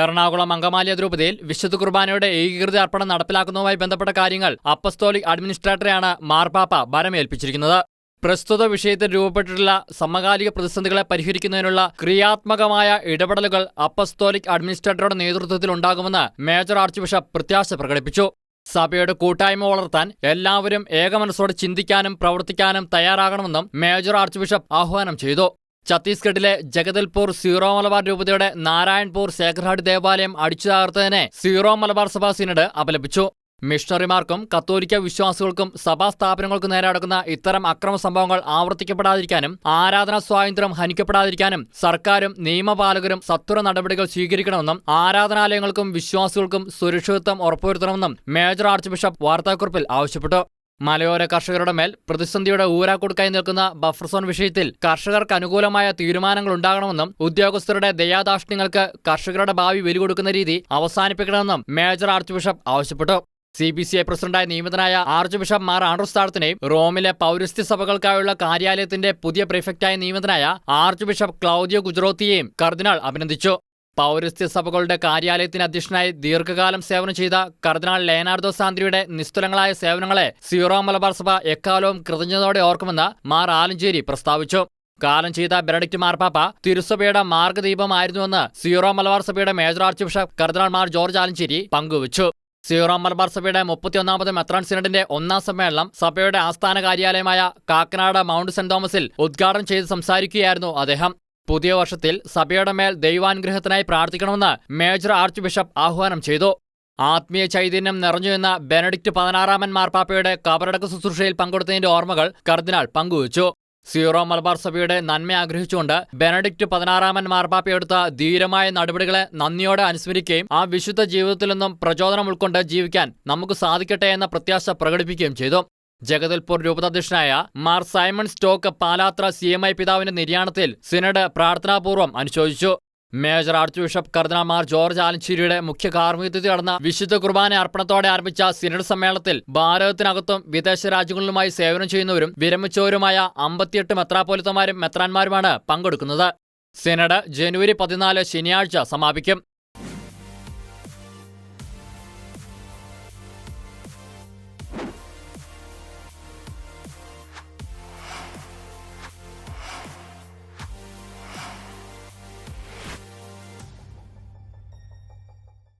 എറണാകുളം അങ്കമാലി അതിരൂപതയിൽ വിശുദ്ധ കുർബാനയുടെ ഏകീകൃത അർപ്പണം നടപ്പിലാക്കുന്നതുമായി ബന്ധപ്പെട്ട കാര്യങ്ങൾ അപ്പസ്തോലിക് അഡ്മിനിസ്ട്രേറ്ററെയാണ് മാർപ്പാപ്പ ഭരമേൽപ്പിച്ചിരിക്കുന്നത്. പ്രസ്തുത വിഷയത്തിൽ രൂപപ്പെട്ടിട്ടുള്ള സമകാലിക പ്രതിസന്ധികളെ പരിഹരിക്കുന്നതിനുള്ള ക്രിയാത്മകമായ ഇടപെടലുകൾ അപ്പസ്തോലിക് അഡ്മിനിസ്ട്രേറ്ററുടെ നേതൃത്വത്തിൽ ഉണ്ടാകുമെന്ന് മേജർ ആർച്ച് ബിഷപ്പ് പ്രത്യാശ പ്രകടിപ്പിച്ചു. സഭയുടെ കൂട്ടായ്മ വളർത്താൻ എല്ലാവരും ഏകമനസ്സോടെ ചിന്തിക്കാനും പ്രവർത്തിക്കാനും തയ്യാറാകണമെന്നും മേജർ ആർച്ച് ബിഷപ്പ് ആഹ്വാനം ചെയ്തു. ഛത്തീസ്ഗഡിലെ ജഗദൽപൂർ സീറോ മലബാർ രൂപതയുടെ നാരായൺപൂർ സേക്രഹാട് ദേവാലയം അടിച്ചു തകർത്തതിനെ സീറോ മലബാർ സഭാ സിനഡ് അപലപിച്ചു. മിഷണറിമാർക്കും കത്തോലിക്ക വിശ്വാസികൾക്കും സഭാ സ്ഥാപനങ്ങൾക്കും നേരെ നടക്കുന്ന ഇത്തരം അക്രമ സംഭവങ്ങൾ ആവർത്തിക്കപ്പെടാതിരിക്കാനും ആരാധനാ സ്വാതന്ത്ര്യം ഹനിക്കപ്പെടാതിരിക്കാനും സർക്കാരും നിയമപാലകരും സത്വര നടപടികൾ സ്വീകരിക്കണമെന്നും ആരാധനാലയങ്ങൾക്കും വിശ്വാസികൾക്കും സുരക്ഷിതത്വം ഉറപ്പുവരുത്തണമെന്നും മേജർ ആർച്ച് ബിഷപ്പ് വാർത്താക്കുറിപ്പിൽ ആവശ്യപ്പെട്ടു. മലയോര കർഷകരുടെ മേൽ പ്രതിസന്ധിയുടെ ഊരാക്കുടുക്കായി നിൽക്കുന്ന ബഫർ സോൺ വിഷയത്തിൽ കർഷകർക്ക് അനുകൂലമായ തീരുമാനങ്ങൾ ഉണ്ടാകണമെന്നും ഉദ്യോഗസ്ഥരുടെ ദയാദാഷ്ട്യങ്ങൾക്ക് കർഷകരുടെ ഭാവി കൊടുക്കുന്ന രീതി അവസാനിപ്പിക്കണമെന്നും മേജർ ആർച്ച് ബിഷപ്പ് ആവശ്യപ്പെട്ടു. സി ബി സി ഐ പ്രസിഡന്റായി നിയമിതനായ ആർച്ച് ബിഷപ്പ് മാർ ആൻഡ്രൂസ് താഴത്തിനെയും റോമിലെ പൗരസ്ത്യ സഭകൾക്കായുള്ള കാര്യാലയത്തിന്റെ പുതിയ പ്രിഫക്റ്റായി നിയമിതനായ ആർച്ച് ബിഷപ്പ് ക്ലൗദിയോ ഗുജറോത്തിയെയും കർദിനാൾ അഭിനന്ദിച്ചു. പൗരസ്ത്യ സഭകളുടെ കാര്യാലയത്തിന് അധ്യക്ഷനായി ദീർഘകാലം സേവനം ചെയ്ത കർദിനാൾ ലേനാർദോ സാന്ദ്രിയുടെ നിസ്തുലങ്ങളായ സേവനങ്ങളെ സീറോ മലബാർ സഭ എക്കാലവും കൃതജ്ഞതയോടെ ഓർക്കുമെന്ന് മാർ ആലഞ്ചേരി പ്രസ്താവിച്ചു. കാലം ചെയ്ത ബെനഡിക്റ്റ് മാർപ്പാപ്പ തിരുസഭയുടെ മാർഗദീപമായിരുന്നുവെന്ന് സീറോ മലബാർ സഭയുടെ മേജർ ആർച്ച് ബിഷപ്പ് കർദിനാൾ മാർ ജോർജ് ആലഞ്ചേരി പങ്കുവച്ചു. സീറോ മലബാർ സഭയുടെ മുപ്പത്തിയൊന്നാമത് മെത്രാൻ സിനഡിന്റെ ഒന്നാം സമ്മേളനം സഭയുടെ ആസ്ഥാന കാര്യാലയമായ കാക്കനാട് മൗണ്ട് സെന്റ് തോമസിൽ ഉദ്ഘാടനം ചെയ്ത് സംസാരിക്കുകയായിരുന്നു അദ്ദേഹം. പുതിയ വർഷത്തിൽ സഭയുടെ മേൽ ദൈവാനുഗ്രഹത്തിനായി പ്രാർത്ഥിക്കണമെന്ന് മേജർ ആർച്ച് ബിഷപ്പ് ആഹ്വാനം ചെയ്തു. ആത്മീയ ചൈതന്യം നിറഞ്ഞു എന്ന ബെനഡിക്റ്റ് പതിനാറാമൻ മാർപ്പാപ്പയുടെ കബറടക്ക ശുശ്രൂഷയിൽ പങ്കെടുത്തതിന്റെ ഓർമ്മകൾ കർദിനാൾ പങ്കുവച്ചു. സീറോ മലബാർ സഭയുടെ നന്മ ആഗ്രഹിച്ചുകൊണ്ട് ബെനഡിക്റ്റ് പതിനാറാമൻ മാർപ്പാപ്പയെടുത്ത ധീരമായ നടപടികളെ നന്ദിയോടെ അനുസ്മരിക്കുകയും ആ വിശുദ്ധ ജീവിതത്തിൽ നിന്നും പ്രചോദനം ഉൾക്കൊണ്ട് ജീവിക്കാൻ നമുക്ക് സാധിക്കട്ടെ എന്ന പ്രത്യാശ പ്രകടിപ്പിക്കുകയും ചെയ്തു. Jagdalpur രൂപതാധ്യക്ഷനായ Mar Simon Stock Palathra C M I പിതാവിന്റെ നിര്യാണത്തിൽ സിനഡ് പ്രാർത്ഥനാപൂർവം അനുശോചിച്ചു. മേജർ ആർച്ച് ബിഷപ്പ് കർദിനാൾ മാർ ജോർജ് ആലഞ്ചേരിയുടെ മുഖ്യ കാർമ്മികത്വത്തിൽ നടന്ന വിശുദ്ധ കുർബാന അർപ്പണത്തോടെ ആരംഭിച്ച സിനഡ് സമ്മേളനത്തിൽ ഭാരതത്തിനകത്തും വിദേശ രാജ്യങ്ങളിലുമായി സേവനം ചെയ്യുന്നവരും വിരമിച്ചവരുമായ അമ്പത്തിയെട്ട് മെത്രാപോലിത്തമാരും മെത്രാന്മാരുമാണ് പങ്കെടുക്കുന്നത്. സിനഡ് ജനുവരി പതിനാല് ശനിയാഴ്ച സമാപിക്കും.